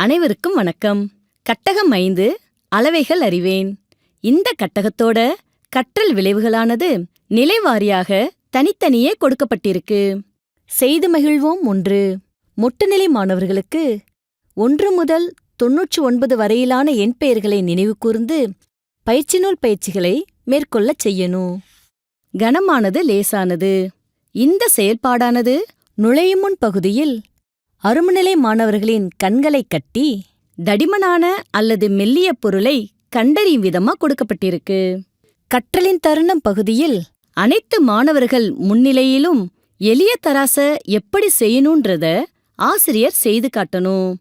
அனைவருக்கும் வணக்கம். கட்டகம் ஐந்து அளவைகள் அறிவேன். இந்த கட்டகத்தோட கற்றல் விளைவுகளானது நிலைவாரியாக தனித்தனியே கொடுக்கப்பட்டிருக்கு. செய்து மகிழ்வோம் ஒன்று. மொட்டுநிலை மாணவர்களுக்கு ஒன்று முதல் தொன்னூற்றி ஒன்பது வரையிலான எண் பெயர்களை நினைவு கூர்ந்து பயிற்சி நூல் பயிற்சிகளை மேற்கொள்ளச் செய்யணும். கனமானது லேசானது. இந்த செயல்பாடானது நுழையும் முன் பகுதியில் அருமநிலை மாணவர்களின் கண்களைக் கட்டி தடிமனான அல்லது மெல்லிய பொருளை கண்டறியும் விதமா கொடுக்கப்பட்டிருக்கு. கற்றலின் தருணம் பகுதியில் அனைத்து மாணவர்கள் முன்னிலையிலும் எளிய தராச எப்படி செய்யணுன்றத ஆசிரியர் செய்து காட்டணும்.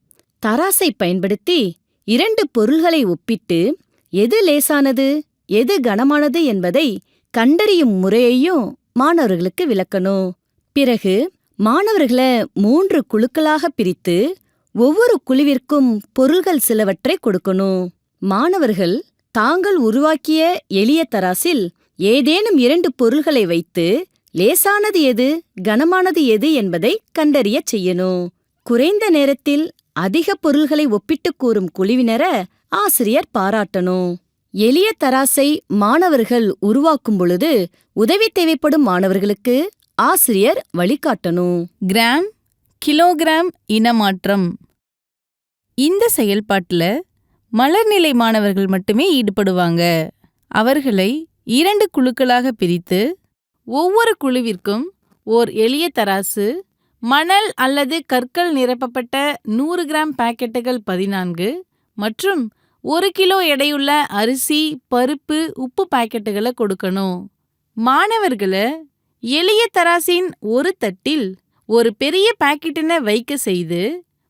தராசை பயன்படுத்தி இரண்டு பொருள்களை ஒப்பிட்டு எது லேசானது எது கனமானது என்பதை கண்டறியும் முறையையும் மாணவர்களுக்கு விளக்கணும். பிறகு மாணவர்களை மூன்று குழுக்களாக பிரித்து ஒவ்வொரு குழுவிற்கும் பொருள்கள் சிலவற்றை கொடுக்கணும். மாணவர்கள் தாங்கள் உருவாக்கிய எளிய தராசில் ஏதேனும் இரண்டு பொருள்களை வைத்து லேசானது எது கனமானது எது என்பதை கண்டறியச் செய்யணும். குறைந்த நேரத்தில் அதிக பொருள்களை ஒப்பிட்டுக் கூறும் குழுவினர ஆசிரியர் பாராட்டணும். எளிய தராசை மாணவர்கள் உருவாக்கும் பொழுது உதவி தேவைப்படும் மாணவர்களுக்கு ஆசிரியர் வழிகாட்டணும். கிராம் கிலோகிராம் இனமாற்றம். இந்த செயல்பாட்டுல மலர்நிலை மாணவர்கள் மட்டுமே ஈடுபடுவாங்க. அவர்களை இரண்டு குழுக்களாக பிரித்து ஒவ்வொரு குழுவிற்கும் ஓர் எளிய தராசு மணல் அல்லது கற்கள் நிரப்பப்பட்ட நூறு கிராம் பாக்கெட்டுகள் பதினான்கு மற்றும் ஒரு கிலோ எடையுள்ள அரிசி பருப்பு உப்பு பாக்கெட்டுகளை கொடுக்கணும். மாணவர்களை எளிய தராசின் ஒரு தட்டில் ஒரு பெரிய பாக்கெட்டினை வைக்க செய்து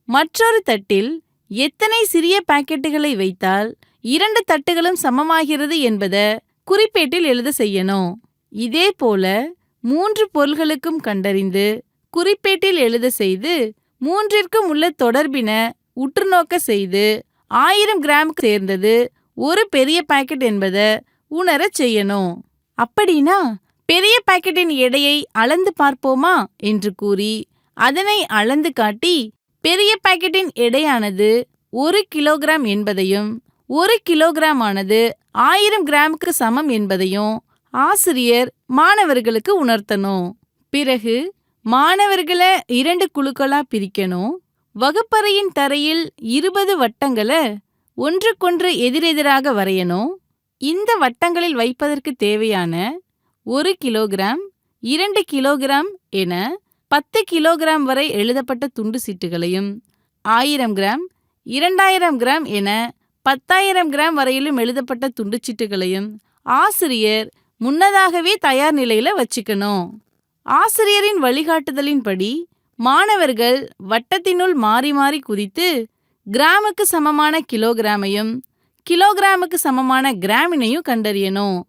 மற்றொரு தட்டில் எத்தனை சிறிய பாக்கெட்டுகளை வைத்தால் இரண்டு தட்டுகளும் சமமாகிறது என்பதை குறிப்பேட்டில் எழுத செய்யணும். இதே போல மூன்று பொருள்களுக்கும் கண்டறிந்து குறிப்பேட்டில் எழுத செய்து மூன்றிற்கும் உள்ள தொடர்பின உற்றுநோக்க செய்து ஆயிரம் கிராமுக்கு சேர்ந்தது ஒரு பெரிய பாக்கெட் என்பதை உணரச் செய்யணும். அப்படின்னா பெரிய பாக்கெட்டின் எடையை அளந்து பார்ப்போமா? என்று கூறி அதனை அளந்து காட்டி பெரிய பாக்கெட்டின் எடையானது ஒரு கிலோகிராம் என்பதையும் ஒரு கிலோகிராம் ஆனது ஆயிரம் கிராமுக்கு சமம் என்பதையும் ஆசிரியர் மாணவர்களுக்கு உணர்த்தணும். பிறகு மாணவர்களை இரண்டு குழுக்களா பிரிக்கணும். வகுப்பறையின் தரையில் இருபது வட்டங்களை ஒன்றுக்கொன்று எதிரெதிராக வரையணும். இந்த வட்டங்களில் வைப்பதற்கு தேவையான ஒரு கிலோகிராம் இரண்டு கிலோகிராம் என பத்து கிலோகிராம் வரை எழுதப்பட்ட துண்டு சீட்டுகளையும் ஆயிரம் கிராம் இரண்டாயிரம் கிராம் என பத்தாயிரம் கிராம் வரையிலும் எழுதப்பட்ட துண்டுச்சீட்டுகளையும் ஆசிரியர் முன்னதாகவே தயார் நிலையில வச்சுக்கணும். ஆசிரியரின் வழிகாட்டுதலின்படி மாணவர்கள் வட்டத்தினுள் மாறி மாறி குதித்து கிராமுக்கு சமமான கிலோகிராமையும் கிலோகிராமுக்கு சமமான கிராமினையும் கண்டறியணும்.